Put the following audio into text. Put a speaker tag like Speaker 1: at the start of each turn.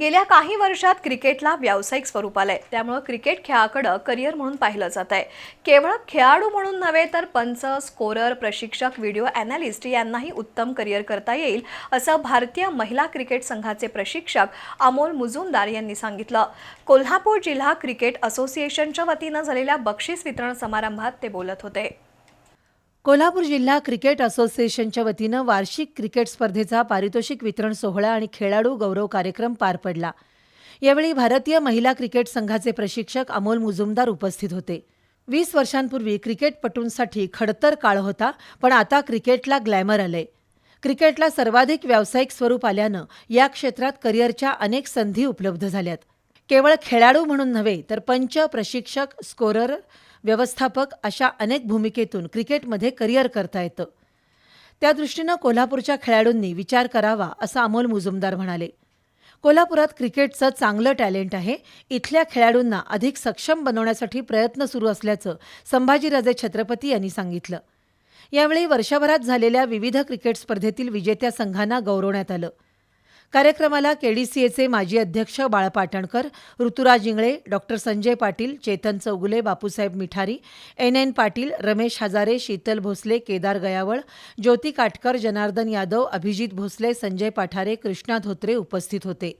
Speaker 1: गेल्या काही वर्षात क्रिकेटला व्यावसायिक स्वरूप आलंय. त्यामुळं क्रिकेट खेळाकडं करिअर म्हणून पाहिलं जात आहे केवळ खेळाडू म्हणून नव्हे तर पंच स्कोरर प्रशिक्षक व्हिडिओ अॅनालिस्ट यांनाही उत्तम करिअर करता येईल असं भारतीय महिला क्रिकेट संघाचे प्रशिक्षक अमोल मुजुमदार यांनी सांगितलं. कोल्हापूर जिल्हा क्रिकेट असोसिएशनच्या वतीनं झालेल्या बक्षीस वितरण समारंभात ते बोलत होते.
Speaker 2: कोल्हापूर जिल्हा क्रिकेट असोसिएशनच्या वतीनं वार्षिक क्रिकेट स्पर्धेचा पारितोषिक वितरण सोहळा आणि खेळाडू गौरव कार्यक्रम पार पडला. यावेळी भारतीय महिला क्रिकेट संघाचे प्रशिक्षक अमोल मुजुमदार उपस्थित होते. वीस वर्षांपूर्वी क्रिकेटपटूंसाठी खडतर काळ होता पण आता क्रिकेटला ग्लॅमर आलंय. क्रिकेटला सर्वाधिक व्यावसायिक स्वरूप आल्यानं या क्षेत्रात करिअरच्या अनेक संधी उपलब्ध झाल्यात. केवळ खेळाडू म्हणून नव्हे तर पंच प्रशिक्षक स्कोरर व्यवस्थापक अशा अनेक भूमिकेतून क्रिकेटमध्ये करिअर करता येतं. त्या दृष्टीनं कोल्हापूरच्या खेळाडूंनी विचार करावा असं अमोल मुजुमदार म्हणाले. कोल्हापुरात क्रिकेटचं चांगलं टॅलेंट आहे. इथल्या खेळाडूंना अधिक सक्षम बनवण्यासाठी प्रयत्न सुरू असल्याचं संभाजीराजे छत्रपती यांनी सांगितलं. यावेळी वर्षभरात झालेल्या विविध क्रिकेट स्पर्धेतील विजेत्या संघांना गौरवण्यात आलं. कार्यक्रमाला केडीसीएचे माजी अध्यक्ष Bal Patankar Ruturaj Ingale doctor Sanjay Patil Chetan Chougule Bapusaheb Mithari N N Patil Ramesh Hazare Sheetal Bhosale Kedar Gayawal Jyoti Katkar Janardan Yadav Abhijit Bhosale Sanjay Pathare Krishna Dhotre उपस्थित होते.